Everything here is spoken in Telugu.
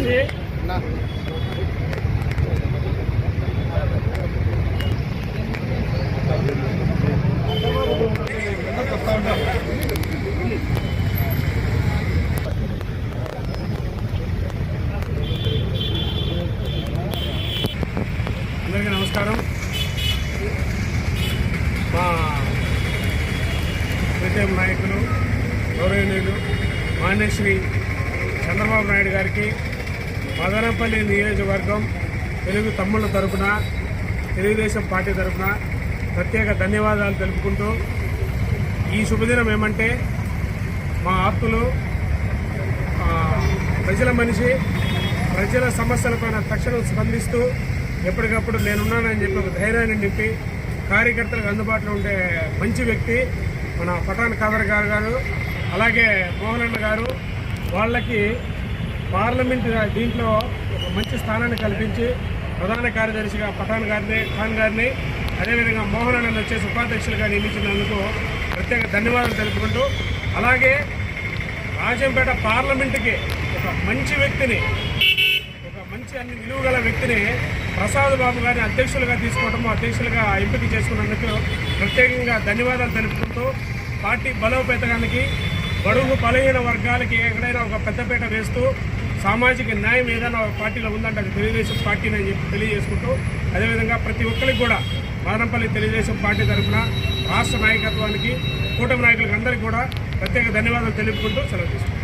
చేయండి అందరికీ నమస్కారం. మా ప్రత్యేక నాయకులు గౌరవనీయులు మాన్యశ్రీ చంద్రబాబు నాయుడు గారికి మదనపల్లి నియోజకవర్గం తెలుగు తమ్ముళ్ళ తరఫున తెలుగుదేశం పార్టీ తరఫున ప్రత్యేక ధన్యవాదాలు తెలుపుకుంటూ ఈ శుభదినం ఏమంటే మా ఆప్తులు ప్రజల మనిషి ప్రజల సమస్యలపైన తక్షణం స్పందిస్తూ ఎప్పటికప్పుడు నేనున్నానని చెప్పి ఒక ధైర్యాన్ని నింపి కార్యకర్తలకు అందుబాటులో ఉండే మంచి వ్యక్తి మన పఠాన్ ఖాదర్ గారు గారు అలాగే మోహన్ అన్న గారు వాళ్ళకి పార్లమెంట్ దీంట్లో ఒక మంచి స్థానాన్ని కల్పించి ప్రధాన కార్యదర్శిగా పఠాన్ గారిని ఖాన్ గారిని అదేవిధంగా మోహన్ అన్న వచ్చేసి ఉపాధ్యక్షులుగా నియమించినందుకు ప్రత్యేక ధన్యవాదాలు తెలుపుకుంటూ అలాగే రాజంపేట పార్లమెంటుకి ఒక మంచి వ్యక్తిని ఒక మంచి అన్ని విలువగల వ్యక్తిని ప్రసాద్ బాబు గారిని అధ్యక్షులుగా తీసుకోవడము అధ్యక్షులుగా ఎంపిక చేసుకున్నందుకు ప్రత్యేకంగా ధన్యవాదాలు తెలుపుకుంటూ పార్టీ బలోపేతగానికి బడుగు బలహీన వర్గాలకి ఎక్కడైనా ఒక పెద్దపేట వేస్తూ సామాజిక న్యాయం ఏదైనా పార్టీలో ఉందంటే అది తెలుగుదేశం పార్టీని అని చెప్పి తెలియజేసుకుంటూ అదేవిధంగా ప్రతి ఒక్కరికి కూడా మదనపల్లి తెలుగుదేశం పార్టీ తరఫున రాష్ట్ర నాయకత్వానికి కూటమి నాయకులకు అందరికీ కూడా ప్రత్యేక ధన్యవాదాలు తెలుపుకుంటూ సెలవు తీసుకుంటాం